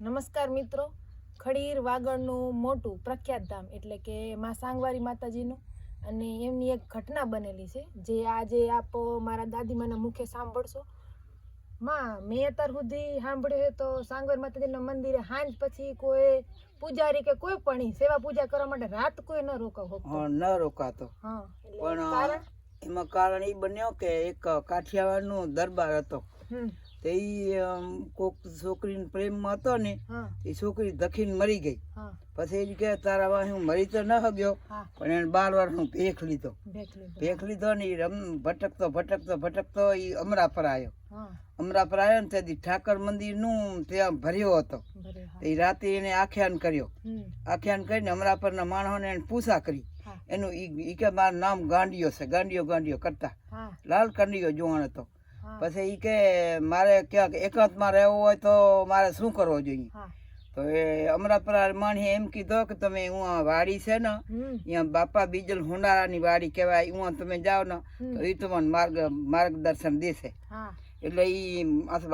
નમસ્કાર મિત્રો. ખડીર વાગડનું મોટું પ્રખ્યાત ધામ એટલે કે માં સાંગવારી માતાજીનું. અને એમની એક ઘટના બનેલી છે જે આજે આપ મારા દાદીમાના મુખે સાંભળશો. માં મેં અત્યાર સુધી સાંભળ્યું છે તો સાંગવારી માતાજીના મંદિરે હાંજ પછી કોઈ પૂજારી કે કોઈ પણ સેવા પૂજા કરવા માટે રાત કોઈ ન રોકાવ ન રોકાતો. હા પણ કારણ એમાં કારણ એ બન્યો કે એક કાઠિયાવાડનો દરબાર હતો. તે ઈ કોક છોકરીને પ્રેમમાં હતો ને એ છોકરી દખીને મરી ગઈ. પછી એ કે તારા વાંહે હું મરી તો ન હગ્યો પણ એને બાર વાર હું ભેખ લીધો. ભેખ લીધો ને એ રમ ભટકતો ભટકતો ભટકતો એ અમરાપર આવ્યો અમરાપર આવ્યો ને ત્યાંથી ઠાકર મંદિરનું ત્યાં ભર્યો હતો. એ રાતે એને આખ્યાન કર્યો. આખ્યાન કરીને અમરાપરના માણસોને એને પૂછા કરી. એનું ઈ કે મારું નામ ગાંડિયો છે ગાંડિયો ગાંડિયો કરતા. લાલ કંડિયો જોવાણ હતો પછી ઈ કે મારે ક્યાંક એકાંતમાં રહેવું હોય તો મારે શું કરવો જોઈએ? તો એ અમરાપરા માણસે એમ કીધો કે તમે હું વાડી છે ને અહીંયા બાપા બીજલ હુંડારાની વાડી કહેવાય હું તમે જાઓ ને તો એ તમને માર્ગ માર્ગદર્શન દેશે. એટલે ઈ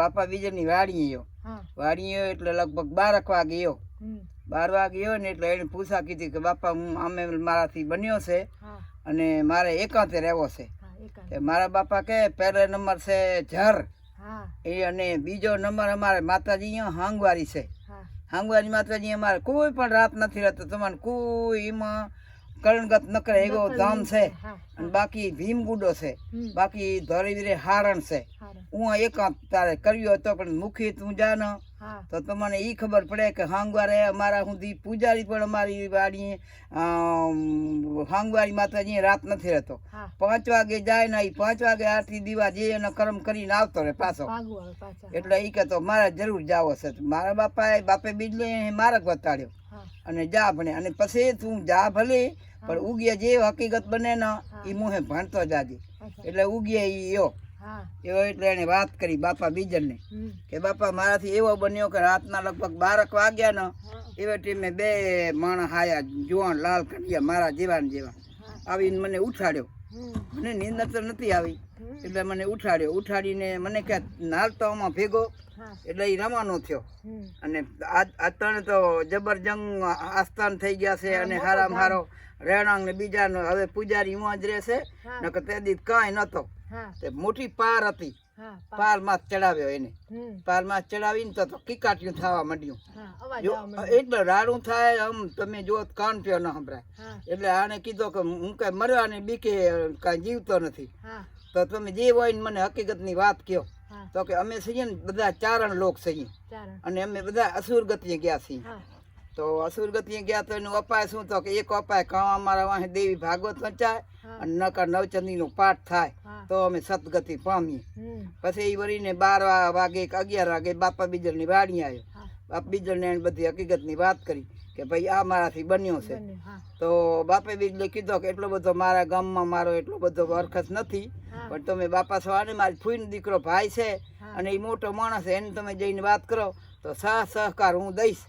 બાપા બીજલની વાડી ગયો. વાડી એટલે લગભગ બારક વાગે ગયો. બાર વાગે ગયો ને એટલે એને પૂછા કીધી કે બાપા હું આમે મારાથી બન્યો છે અને મારે એકાંતે રહેવો છે. મારા બાપા કે પહેલો નંબર છે ઝર. એ અને બીજો નંબર અમારે માતાજી અહીંયા હાંગવારી છે. હાંગવારી માતાજી અમારે કોઈ પણ રાત નથી રહેતો. તમારે કોઈ એમાં કરણગત નકર કરે એવો ધામ છે અને બાકી ભીમગુડો છે. બાકી ધોરીવીરે હારણ છે. હું એકાંત તારે કર્યો હતો પણ મુખી તું જા ને. તો તમને એ ખબર પડે કે હાંગવારે અમારા સુધી પૂજારી પણ અમારી વાડી હાંગવારી માતાજી રાત નથી રહેતો. પાંચ વાગે જાય ને એ પાંચ વાગે આરતી દીવા જે એનો કર્મ કરીને આવતો રહે પાછો. એટલે એ કહેતો મારે જરૂર જાવો છે. મારા બાપાએ બાપે બીજલે મારક બતાડ્યો અને જા ભણે. અને પછી તું જા ભલે પણ ઉગીએ જે હકીકત બને ને એ મુહે ભણતો જાજે. એટલે ઉગીએ એ યો. એવો એટલે એને વાત કરી બાપા બીજનને કે બાપા મારાથી એવો બન્યો કે રાતના લગભગ બારક વાગ્યા ને એવા ટીમે બે માણસ હાયા જુવાન લાલ કટિયા મારા જેવા. ને જેવા આવીને મને ઉઠાડ્યો. મને નીંદર તો નથી આવી. એટલે મને ઉઠાડ્યો. ઉઠાડીને મને કે નાલતાઓમાં ભેગો એટલે એ રવાનો થયો. અને આ ત્રણ તો જબરજંગ આસ્થાન થઈ ગયા છે અને હારામ હારો રહેણાંક ને બીજા હવે પૂજારી હું જ રહેશે. નકર તે દી કાંઈ નતો. તે મોટી પાર હતી. પાર. માં ચડાવ્યો એને. પારમાં ચડાવીને તો કિકાટ્યું થવા માંડ્યું. એટલે રાડું થાય આમ તમે જો કાન પ્યો ન સંભળાય. એટલે આને કીધો કે હું કઈ મરવાની બીકે કાંઈ જીવતો નથી. તો તમે જે હોય ને મને હકીકતની વાત કહો. તો કે અમે છીએ ને બધા ચારણ લોક છીએ અને અમે બધા અસુર ગતિએ ગયા છીએ. તો અસુર ગતિએ ગયા તો એનું અપાય શું? તો કે એક અપાય કાં અમારા વાહે દેવી ભાગવત વંચાય અને નકર નવચંદીનો પાઠ થાય. તો અમે સદગતિ પામીએ. પછી એ વળીને બાર વાગે કે અગિયાર વાગે બાપા બીજળની વાડી આવ્યો. બાપ બીજલને એને બધી હકીકતની વાત કરી કે ભાઈ આ મારાથી બન્યો છે. તો બાપે બીજલે કીધો કે એટલો બધો મારા ગામમાં મારો એટલો બધો વરખસ નથી. પણ તમે બાપા સવારે મારી ફૂઈનો દીકરો ભાઈ છે અને એ મોટો માણસ છે એને તમે જઈને વાત કરો તો સહ સહકાર હું દઈશ.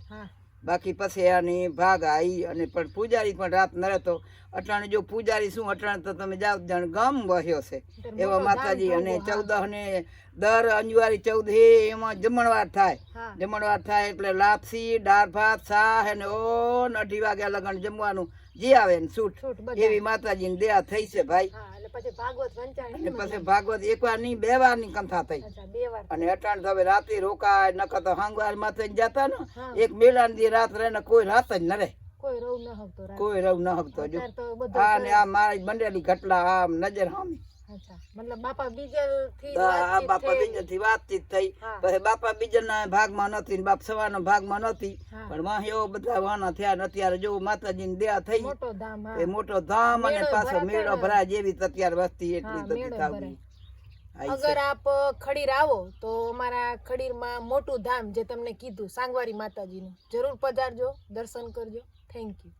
બાકી પછી આની ભાગ આવી અને પણ પૂજારી પણ રાત ન રહેતો. અટાણે જો પૂજારી શું અટાણે તો તમે જાઓ જાણ ગમ વહ્યો છે. એવા માતાજી અને ચૌદ ને દર અંજવારી ચૌદ હે એમાં જમણવાર થાય. જમણવાર થાય એટલે લાપસી દાળ ભાત શાહ અને ઓન અઢી વાગ્યા લગન જમવાનું. જે આવે ને છૂટ એવી માતાજીની દયા થઈ છે ભાઈ. પછી ભાગવત વંચાય અને પછી ભાગવત એક નહીં બે વારની કંથા થઈ. બે વાર અને અટાણ હવે રાતે રોકાય નકર તો હાંગવાર માથે જતા ને એક મેળા ની રાત રહે ને કોઈ રાત જ ન રહે. કોઈ રવ ન હકતો કોઈ રવ ન હકતો જો. આ ને આ મારી બંડેલી ઘટલા આમ નજર અચ્છા મતલબ બાપા બીજલથી બાપા બીજલ વાતચીત થઈ. પછી બાપા બીજલ ભાગમાં નથી બાપ સવારના ભાગમાં નથી પણ વાહ એવો બધા વાના થયા અત્યારે જો માતાજી દયા થઈ. મોટો ધામ એ મોટો ધામ અને પાછો મેળો ભરાય જેવી અત્યારે વસ્તી એટલી થાવી અગર આપ ખડીર આવો તો અમારા ખડીરમાં મોટું ધામ જે તમને કીધું સાંગવારી માતાજીનું. જરૂર પધારજો દર્શન કરજો. Thank you